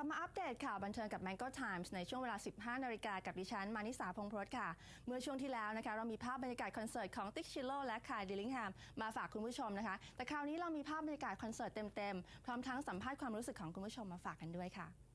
ลับมาอัปเดตข่าวบันเทิงกับ Mango Times ในช่วงเวลา 15 นาฬิกากับดิฉัน มานิสาพงพรสค่ะ เมื่อช่วงที่แล้วนะคะ เรามีภาพบรรยากาศคอนเสิร์ตของติ๊กชิโลและคายดิลิงแฮมมาฝากคุณผู้ชมนะคะ แต่คราวนี้เรามีภาพบรรยากาศคอนเสิร์ตเต็มๆ พร้อมทั้งสัมภาษณ์ความรู้สึกของคุณผู้ชมมาฝากกันด้วยค่ะ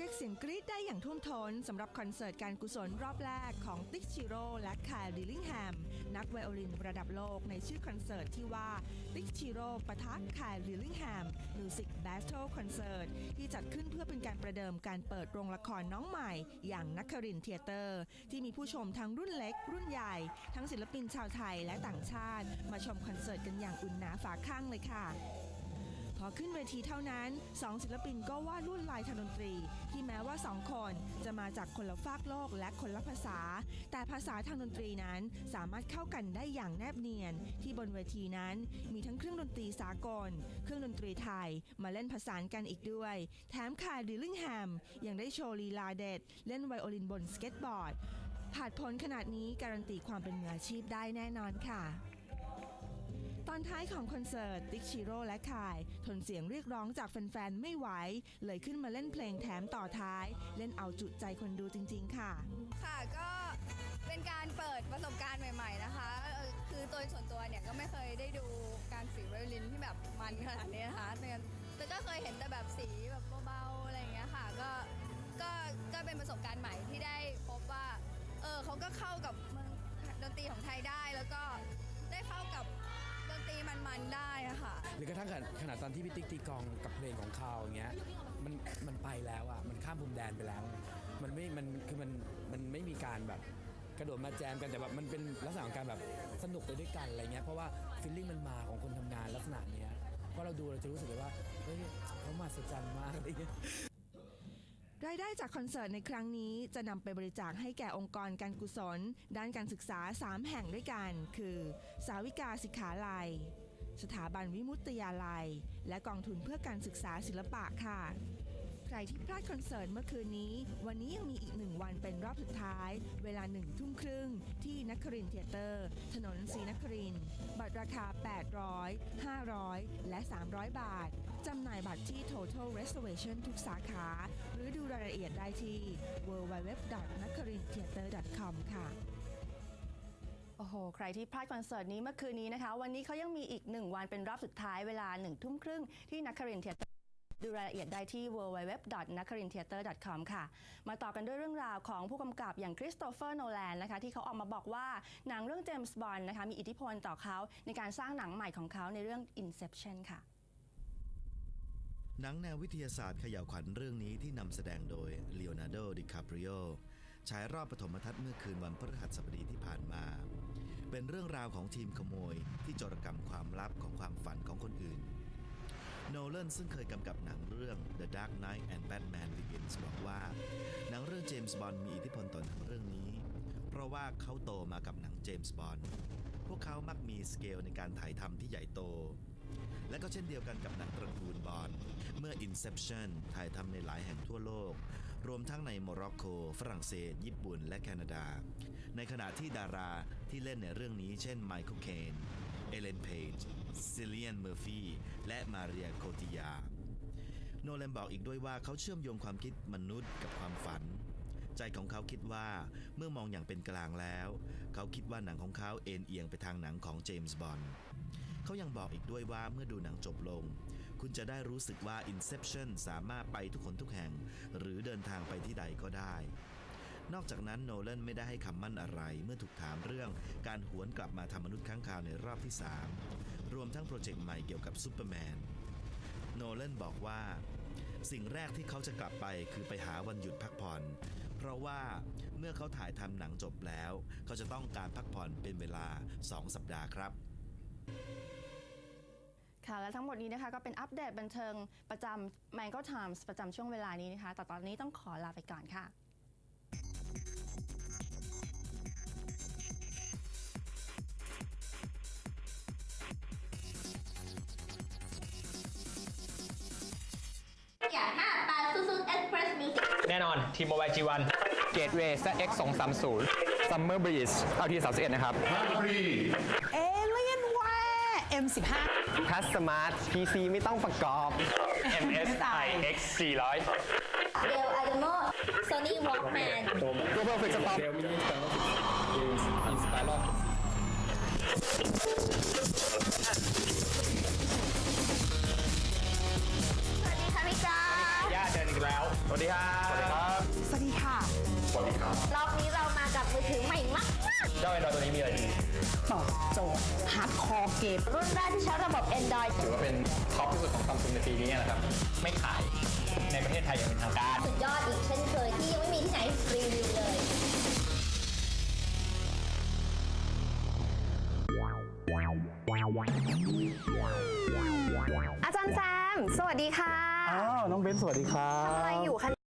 เรียกเสียงกรี๊ดได้อย่างท่วมท้นสำหรับคอนเสิร์ตการกุศลรอบแรกของติ๊กชิโร่และคายดิลิงแฮม นักไวโอลินระดับโลกในชื่อคอนเสิร์ตที่ว่าติ๊กชิโร่ปะทะคายดิลิงแฮมมิวสิกแบทเทิลคอนเสิร์ตที่จัดขึ้นเพื่อเป็นการประเดิมการเปิดโรงละครน้องใหม่ อย่างนักครินเทเตอร์ ที่มีผู้ชมทั้งรุ่นเล็ก รุ่นใหญ่ ทั้งศิลปินชาวไทยและต่างชาติ มาชมคอนเสิร์ตกันอย่างอุ่นหนาฝาข้างเลยค่ะ พอขึ้นเวทีเท่านั้นสองศิลปินก็วาดลวดลายทางดนตรี ที่แม้ว่าสองคนจะมาจากคนละฟากโลกและคนละภาษา แต่ภาษาทางดนตรีนั้นสามารถเข้ากันได้อย่างแนบเนียน ที่บนเวทีนั้นมีทั้งเครื่องดนตรีสากล เครื่องดนตรีไทยมาเล่นผสานกันอีกด้วย แถมคายดิลลิงแฮมยังได้โชว์ลีลาเด็ด เล่นไวโอลินบนสเก็ตบอร์ดผ่านพ้นขนาดนี้การันตีความเป็นมืออาชีพได้แน่นอนค่ะ ตอนท้ายของคอนเสิร์ตติ๊กชิโร่และคาย ทนเสียงเรียกร้องจากแฟนๆ ไม่ไหว เลยขึ้นมาเล่นเพลงแถมต่อท้าย เล่นเอาจุใจคนดูจริง ๆ ค่ะ ค่ะก็เป็นการเปิดประสบการณ์ใหม่ ๆ นะคะ คือตัวส่วนตัวเนี่ยก็ไม่เคยได้ดูการสีไวโอลินที่แบบมันขนาดนี้นะคะแต่ก็เคยเห็นแต่แบบสีแบบเบาๆอะไรอย่างเงี้ยค่ะก็ก็ก็เป็นประสบการณ์ใหม่ที่ได้พบว่าเออเขาก็เข้ากับเมืองดนตรีของไทยได้แล้วก็ได้เข้ากับ ตีมันๆได้อะค่ะ หรือกระทั่งขนาดตอนที่พี่ติ๊กตีกลองกับเพลงของเขาอย่างเงี้ยมันมันไปแล้วอะมันข้ามพรมแดนไปแล้ว มันไม่มันคือมันมันไม่มีการแบบกระโดดมาแจมกันแต่แบบมันเป็นลักษณะของการแบบสนุกไปด้วยกันอะไรเงี้ยเพราะว่าฟีลลิ่งมันมาของคนทำงานลักษณะเนี้ยพอเราดูเราจะรู้สึกเลยว่าเฮ้ยเขามาสัจจันมากอะไรเงี้ย รายได้จากคอนเสิร์ตในครั้งนี้จะนำไปบริจาคให้แก่องค์กรการกุศล ด้านการศึกษา 3 แห่งด้วยกัน คือ สาวิกาสิกขาลัย สถาบันวิมุตติยาลัย และกองทุนเพื่อการศึกษาศิลปะค่ะ ใครที่พลาดคอนเสิร์ตเมื่อคืนนี้ วันนี้ยังมีอีกหนึ่งวันเป็นรอบสุดท้าย เวลาหนึ่งทุ่มครึ่ง ที่นักครินเทเตอร์ ถนนศรีนครินบัตรราคา 800 500 และ 300 บาท จำหน่ายบัตรที่ Total Reservation ทุกสาขา หรือดูรายละเอียดได้ที่ www.nakarintheater.com ค่ะ โอ้โห ใครที่พลาดคอนเสิร์ตนี้เมื่อคืนนี้นะคะ วันนี้เขายังมีอีกหนึ่งวันเป็นรอบสุดท้ายเวลาหนึ่งทุ่มครึ่งที่นักครินเทียเตอร์ดูรายละเอียดได้ที่ www.nakarintheater.com ค่ะ มาต่อกันด้วยเรื่องราวของผู้กำกับอย่างคริสโตเฟอร์โนแลนนะคะที่เขาออกมาบอกว่าหนังเรื่องเจมส์บอนด์นะคะมีอิทธิพลต่อเขาในการสร้างหนังใหม่ของเขาในเรื่อง Inception ค่ะ หนังแนววิทยาศาสตร์เขย่าวขวัญเรื่องนี้ที่นำแสดงโดยเลโอนาร์โด ดิคาปริโอฉายรอบปฐมทัศน์เมื่อคืนวันพฤหัสบดีที่ผ่านมา เป็นเรื่องราวของทีมขโมยที่จรกรรมความลับของความฝันของคนอื่น โนเลนซึ่งเคยกำกับหนังเรื่อง The Dark Knight and Batman Begins บอกว่า หนังเรื่องเจมส์บอนด์มีอิทธิพลต่อหนังเรื่องนี้ เพราะว่าเขาโตมากับหนังเจมส์บอนด์พวกเขามักมีสเกลในการถ่ายทำที่ใหญ่โต และก็เช่นเดียวกันกับหนังตระกูลบอนด์เมื่อ Inception ถ่ายทำในหลายแห่งทั่วโลก รวมทั้งในโมร็อกโก ฝรั่งเศส ญี่ปุ่น และแคนาดา ในขณะที่ดาราที่เล่นในเรื่องนี้เช่นไมเคิลเคนเอเลนเพจซิเลียนเมอร์ฟีและมาเรียโคติยา โนแลนบอกอีกด้วยว่าเขาเชื่อมโยงความคิดมนุษย์กับความฝัน ใจของเขาคิดว่าเมื่อมองอย่างเป็นกลางแล้ว เขาคิดว่าหนังของเขาเอ็นเอียงไปทางหนังของเจมส์บอนด์ เขายังบอกอีกด้วยว่าเมื่อดูหนังจบลง คุณจะได้รู้สึกว่า Inception สามารถไปทุกคนทุกแห่ง หรือเดินทางไปที่ใดก็ได้ นอกจากนั้นโนแลนไม่ได้ให้คำมั่นอะไรเมื่อถูกถามเรื่องการหวนกลับมาทำมนุษย์ค้างคาวในรอบที่ 3 รวมทั้งโปรเจกต์ใหม่เกี่ยวกับซูเปอร์แมนโนแลนบอกว่า สิ่งแรกที่เขาจะกลับไปคือไปหาวันหยุดพักผ่อน เพราะว่าเมื่อเขาถ่ายทำหนังจบแล้ว เขาจะต้องการพักผ่อนเป็นเวลา 2 สัปดาห์ครับ ค่ะ และทั้งหมดนี้นะคะก็เป็นอัปเดตบันเทิงประจำ Mango Times ประจำช่วงเวลานี้นะคะ แต่ตอนนี้ต้องขอลาไปก่อนค่ะอย่าห้าปาซูซูเอ็กเพรสมิวสิกแน่นอนทีมโมบาย G1 Gateway ZX 230 Summer Breeze เอาที31 นะครับเอเลียนแวร์ M15 ทัสสมาร์ท PC ไม่ต้องประกอบ MSI X 400 Dell Adamo Sony Walkman ตัว Perfect Stop สวัสดีค่ะพี่จ้า ย่าเจออีกแล้ว สวัสดีครับ ใหม่มากเจ้า Android ตัวนี้มีอะไรดีตอบโจทย์ฮาร์ดคอร์เกมๆรุ่นแรกที่ใช้ระบบ Android ถือว่าเป็นท็อปที่สุดของซัมซุงในปีนี้นะครับ ไม่ขายในประเทศไทยอย่างเป็นทางการ สุดยอดอีกเช่นเคยที่ยังไม่มีที่ไหนรีวิวเลยอาจารย์แซม สวัสดีค่ะ อ้าว น้องเบนซ์สวัสดีครับ ทำอะไรอยู่คะ